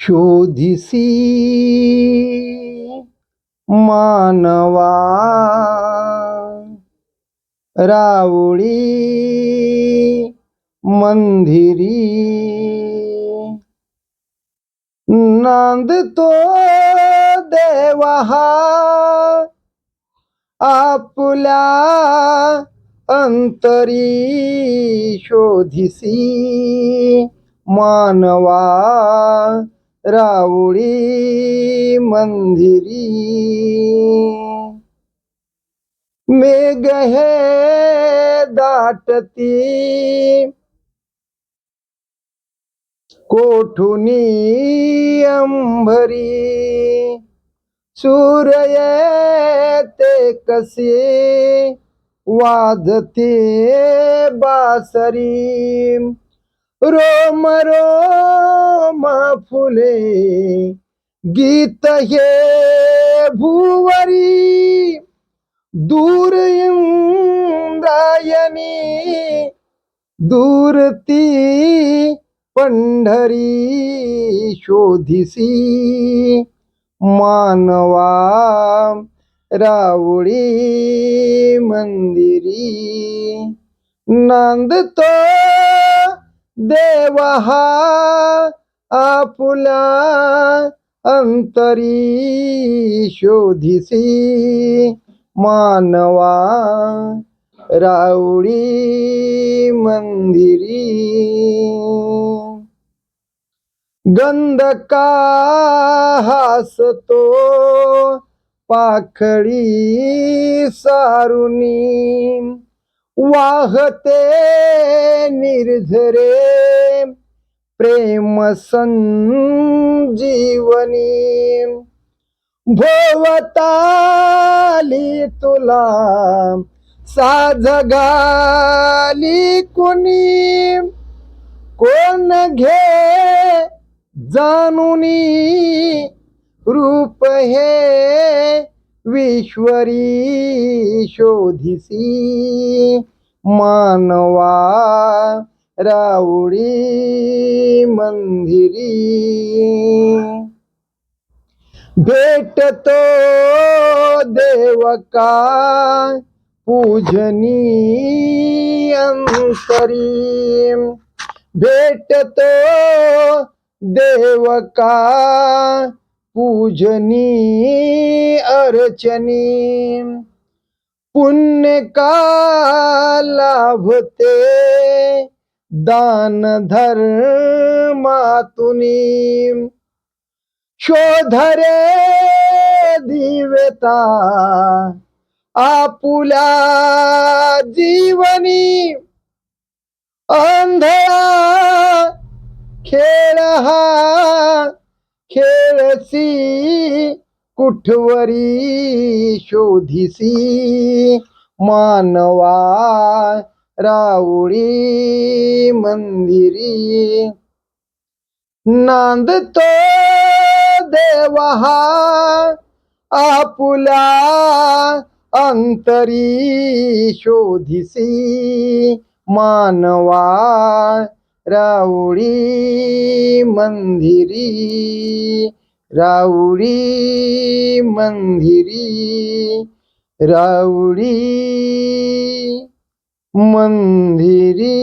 शोधिसी. मानवा. रावळी. मंदिरी. नांदतो देवा आपल्या अंतरी शोधिसी. मानवा. रावळी मंदिरी. मेघ हे दाटती. कोठुनी अंभरी सूर्य ते कसे? वाजते बासरी. रोम रोम फुले गीत हे भुवरी. दूर इंद्रायणी दूरती पंढरी शोधिसी. मानवा रावळी मंदिरी. नांदतो देवा हा आपुला अंतरी शोधिसी मानवा रावळी मंदिरी। गंधका हसतो पाखडी सारुनी। वाहते निर्झरे प्रेम संजीवनी भोवताली तुला साजगाली कुणी? कोण घे जानुनी रूप हे विश्वरी शोधिसी. मानवा राऊळी मंदिरी. भेटतो देवका पूजनी अंतरी. भेटतो देवका पूजनी अर्चनी. पुण्य का लाभते? दान धर्मातुनी. शोधरे दिवेता आपुल्या जीवनी. अंधळा खेळ हा खेळसी कुठवरी शोधिसी. मानवा राऊळी मंदिरी. नांदतो देवा हा आपुल्या अंतरी शोधिसी. मानवा राऊळी मंदिरी. राऊळी मंदिरी. राऊळी मंदिरी।